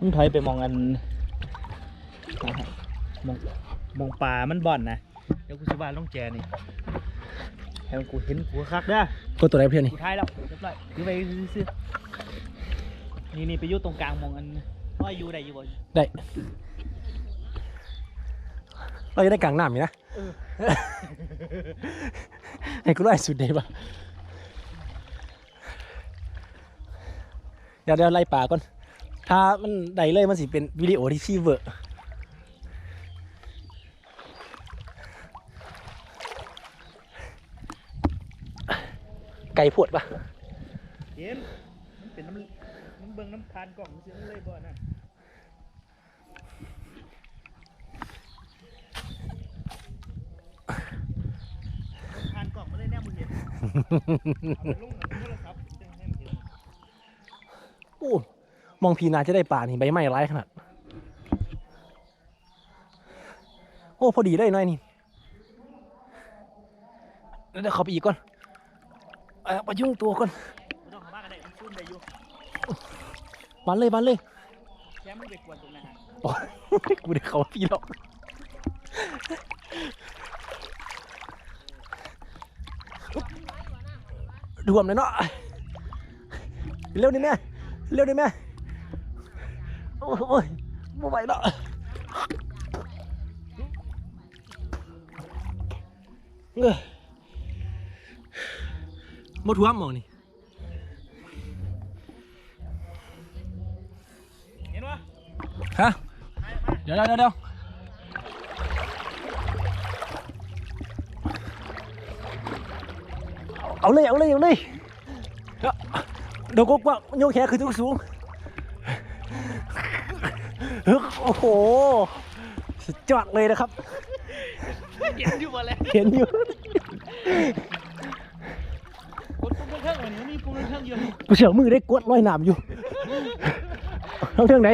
มึงถอยไปมองอันมองมองป่ามันบ่อนนะเดี๋ยวกูสิว่าลงแจนี่ให้มันกูเห็นกูคักเด้อกดตัวไหนเพื่อนนี่กูท้ายแล้วเรียบร้อยถือไปซื้อๆนี่นี่ไปอยู่ตรงกลางมองอันว่าอยู่ได้อยู่บ่ได้เราจะได้กลางน้ำอยู่นะเออให้กูไล่สุดเดปะเดี๋ยวเดี๋ยวไล่ป่าก่อน ถ้ามันได้เลยมันสิเป็นวิดีโอที่ชีเวอร์ไก่พวดปะเห็นมันเป็นน้ำมันเบิ่งน้ำทานกล่องมันซื้อเลยบ่น่ะน้ำทานกล่องมาเลยแน่มึงเห็นเอาไปลงกับโทรศัพท์จังให้มันเห็น โอ้ มองพีนาจะได้ป่านี่ใบไม้ร้ายขนาด โอ้ พอดีได้น่อยนี่เดี๋ยวเขาไปอีกก่อนไปยุ่งตัวก่อนบันเลยบันเลยแค่มึงไปกวนตรงนั้นโอ้ยกูได้เขาพี่หรอกรวมเลยเนาะเร็วดิแม่เร็วดิแม่ โอ้ยโอ้ยไม่ไหวแล้วเออมาท่วมหมองนี่เห็นปะ ฮะไปมาเดี๋ยวเดี๋ยวเดี๋ยวเอาเลยเอาเลยเอาเลยเดี๋ยวก็ว่าโยกแขนคือทุกสูงฮึกโอ้โหสุดยอดเลยนะครับ เห็นอยู่บ่แล้วเห็นอยู่กดปุ่มเครื่องเหมือนมีปุ่มเครื่องอยู่กูเสียวมือได้กดร้อยหนามอยู่เอาเรื่องไหน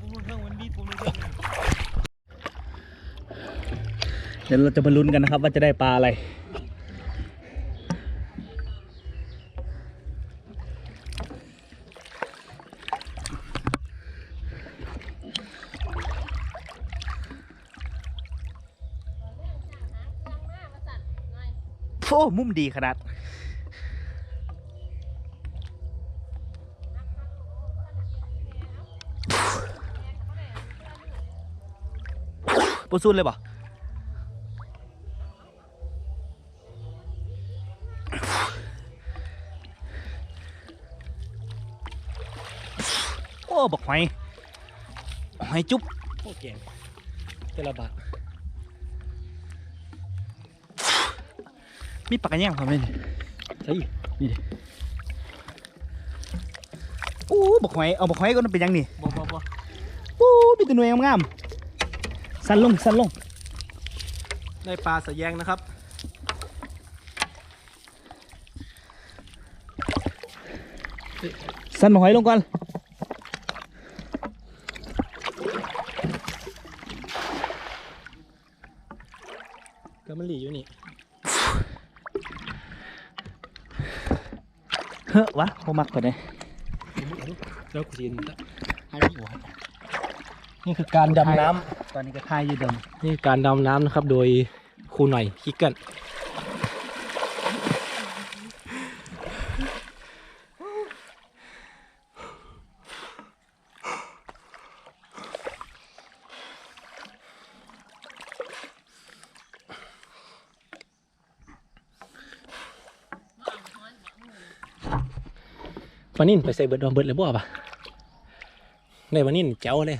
ปุ่มเครื่องมันมีปุ่มเครื่องเดี๋ยวเราจะมาลุ้นกันนะครับว่าจะได้ปลาอะไร อ้มุมดีขนาดปซุนเลยป่โอ้บอกหอยหอยจุ๊บโอเคเจระบาท มีปากกันย่างผมเลยนี่ใช่โอ้บอกหอยเอาบอกหอยก็เป็นยังนี่บ่บ่บ่โอ้มีแต่หน่วยงามๆสั้นลงสั้นลงได้ปลาสะแยงนะครับสั้นหอยลงก่อนก็มันหลีอยู่นี่ เฮ้อวะเขามักกว่านี้แล้วกูสินให้หัวนี่คือการดำน้ตอนนี้ก็ทายอยู่เดิมำนี่คือการดำน้ำนะครับ โดยครูหน่อยคิกเกิล วันนี้ไปใส่เบิดดอมเบิดเลยบ่ปะในวันนี้เจ้าเลย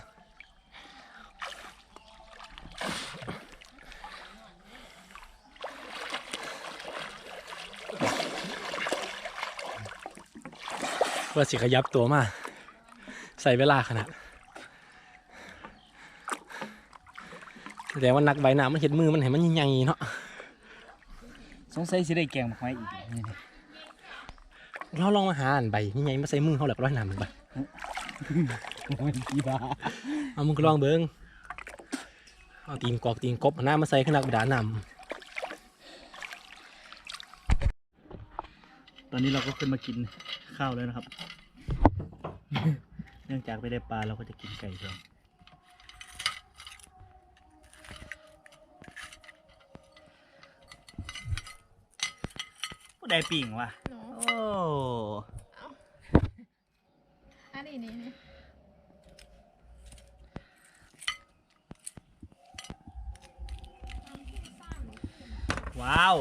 ว่าสิขยับตัวมา ใส่เวลาขนาดแสดงว่านักใบหน้ามันเห็นมือมันเห็นมันใหญ่เนาะสงสัยสิได้แกงบอกหอยอีกนี่ เราลองมาหาอันใบใหญ่ๆมาใส่มือเขาแล้วก็ร้อยน้ำมันไปมันดีบ้าเอามึงก็ลองเบิ้งเอาตีนกอกตีนกบเอาหน้ามาใส่ขนาดกระดานน้ตอนนี้เราก็ขึ้นมากินข้าวแล้วนะครับ เนื่องจากไม่ได้ปลาเราก็จะกินไก่แทน ผู้ใดปิ่งวะหนูโอ้อันนี้นี่นี่ว้าว